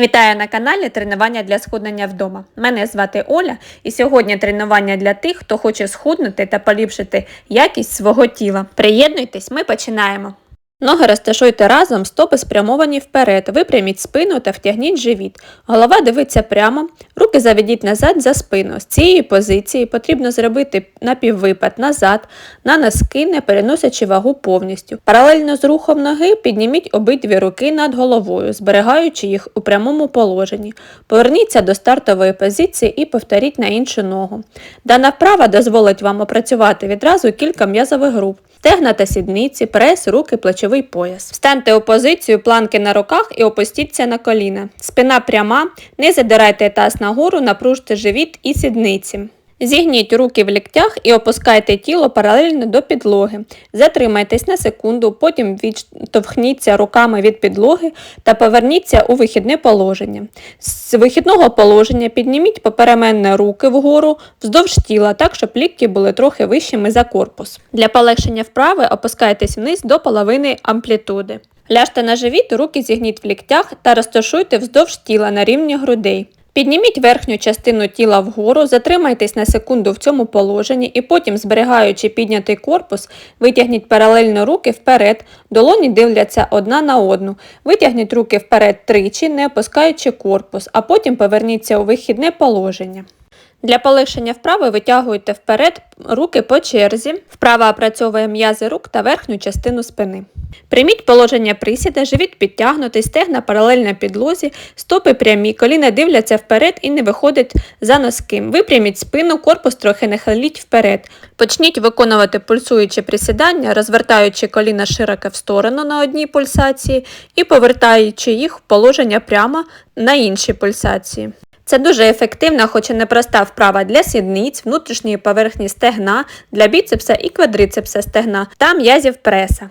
Вітаю на каналі Тренування для схуднення вдома. Мене звати Оля, і сьогодні тренування для тих, хто хоче схуднути та поліпшити якість свого тіла. Приєднуйтесь, ми починаємо. Ноги розташуйте разом, стопи спрямовані вперед, випряміть спину та втягніть живіт. Голова дивиться прямо, руки заведіть назад за спину. З цієї позиції потрібно зробити напіввипад назад, на носки, не переносячи вагу повністю. Паралельно з рухом ноги підніміть обидві руки над головою, зберігаючи їх у прямому положенні. Поверніться до стартової позиції і повторіть на іншу ногу. Дана вправа дозволить вам опрацювати відразу кілька м'язових груп. Стегна та сідниці, прес, руки, плечовий пояс. Встаньте у позицію планки на руках і опустіться на коліна. Спина пряма, не задирайте таз нагору, напружте живіт і сідниці. Зігніть руки в ліктях і опускайте тіло паралельно до підлоги. Затримайтесь на секунду, потім відштовхніться руками від підлоги та поверніться у вихідне положення. З вихідного положення підніміть попеременно руки вгору вздовж тіла, так, щоб лікті були трохи вищими за корпус. Для полегшення вправи опускайтесь вниз до половини амплітуди. Ляжте на живіт, руки зігніть в ліктях та розташуйте вздовж тіла на рівні грудей. Підніміть верхню частину тіла вгору, затримайтесь на секунду в цьому положенні і потім, зберігаючи піднятий корпус, витягніть паралельно руки вперед, долоні дивляться одна на одну. Витягніть руки вперед тричі, не опускаючи корпус, а потім поверніться у вихідне положення. Для полегшення вправи витягуйте вперед руки по черзі. Вправа опрацьовує м'язи рук та верхню частину спини. Прийміть положення присіда, живіт підтягнутий, стегна паралельно підлозі, стопи прямі, коліна дивляться вперед і не виходять за носки. Випряміть спину, корпус трохи нахиліть вперед. Почніть виконувати пульсуючі присідання, розвертаючи коліна широко в сторону на одній пульсації і повертаючи їх в положення прямо на іншій пульсації. Це дуже ефективна, хоч і непроста вправа для сідниць, внутрішньої поверхні стегна, для біцепса і квадрицепса стегна та м'язів преса.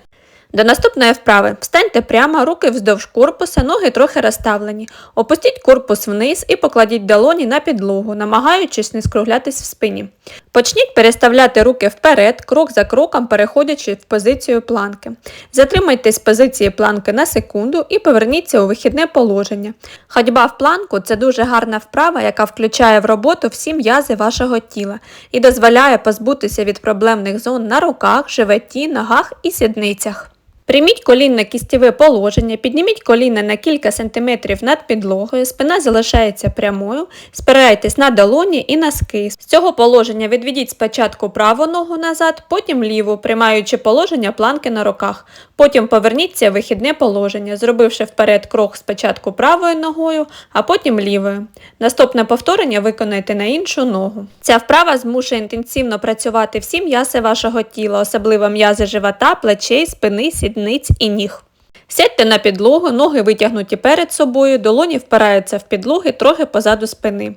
До наступної вправи встаньте прямо, руки вздовж корпуса, ноги трохи розставлені. Опустіть корпус вниз і покладіть долоні на підлогу, намагаючись не скруглятись в спині. Почніть переставляти руки вперед, крок за кроком переходячи в позицію планки. Затримайтесь з позиції планки на секунду і поверніться у вихідне положення. Ходьба в планку це дуже гарна вправа, яка включає в роботу всі м'язи вашого тіла і дозволяє позбутися від проблемних зон на руках, животі, ногах і сідницях. Прийміть колінно кістєве положення, підніміть коліна на кілька сантиметрів над підлогою, спина залишається прямою, спирайтесь на долоні і носки. З цього положення відведіть спочатку праву ногу назад, потім ліву, приймаючи положення планки на руках. Потім поверніться в вихідне положення, зробивши вперед крок спочатку правою ногою, а потім лівою. Наступне повторення виконайте на іншу ногу. Ця вправа змушує інтенсивно працювати всі м'язи вашого тіла, особливо м'язи живота, плечей, спини, сідниць і ніг. Сядьте на підлогу, ноги витягнуті перед собою, долоні впираються в підлоги трохи позаду спини.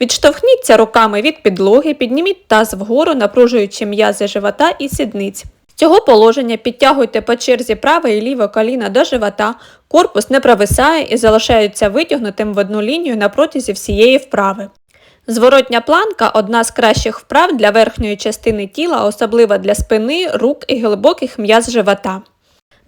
Відштовхніться руками від підлоги, підніміть таз вгору, напружуючи м'язи живота і сідниць. Цього положення підтягуйте по черзі праве і ліве коліна до живота, корпус не провисає і залишається витягнутим в одну лінію на протязі всієї вправи. Зворотня планка одна з кращих вправ для верхньої частини тіла, особливо для спини, рук і глибоких м'яз живота.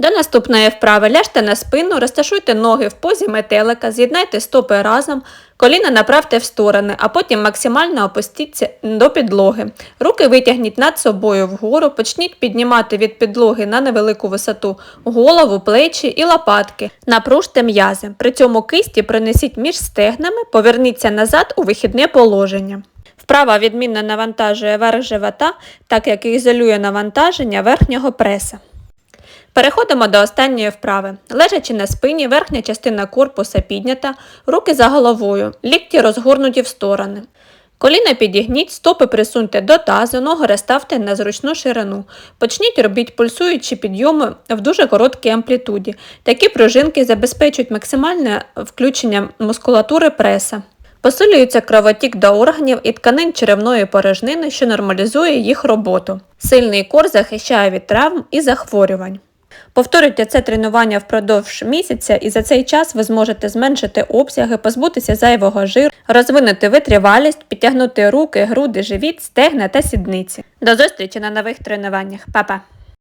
До наступної вправи ляжте на спину, розташуйте ноги в позі метелика, з'єднайте стопи разом, коліна направте в сторони, а потім максимально опустіться до підлоги. Руки витягніть над собою вгору, почніть піднімати від підлоги на невелику висоту голову, плечі і лопатки. Напружте м'язи. При цьому кисті принесіть між стегнами, поверніться назад у вихідне положення. Вправа відмінно навантажує верх живота, так як ізолює навантаження верхнього преса. Переходимо до останньої вправи. Лежачи на спині, верхня частина корпуса піднята, руки за головою, лікті розгорнуті в сторони. Коліна підігніть, стопи присуньте до тазу, ноги розставте на зручну ширину. Почніть робіть пульсуючі підйоми в дуже короткій амплітуді. Такі пружинки забезпечують максимальне включення мускулатури преса. Посилюється кровотік до органів і тканин черевної порожнини, що нормалізує їх роботу. Сильний кор захищає від травм і захворювань. Повторюйте це тренування впродовж місяця, і за цей час ви зможете зменшити обсяги, позбутися зайвого жиру, розвинути витривалість, підтягнути руки, груди, живіт, стегна та сідниці. До зустрічі на нових тренуваннях. Па-па!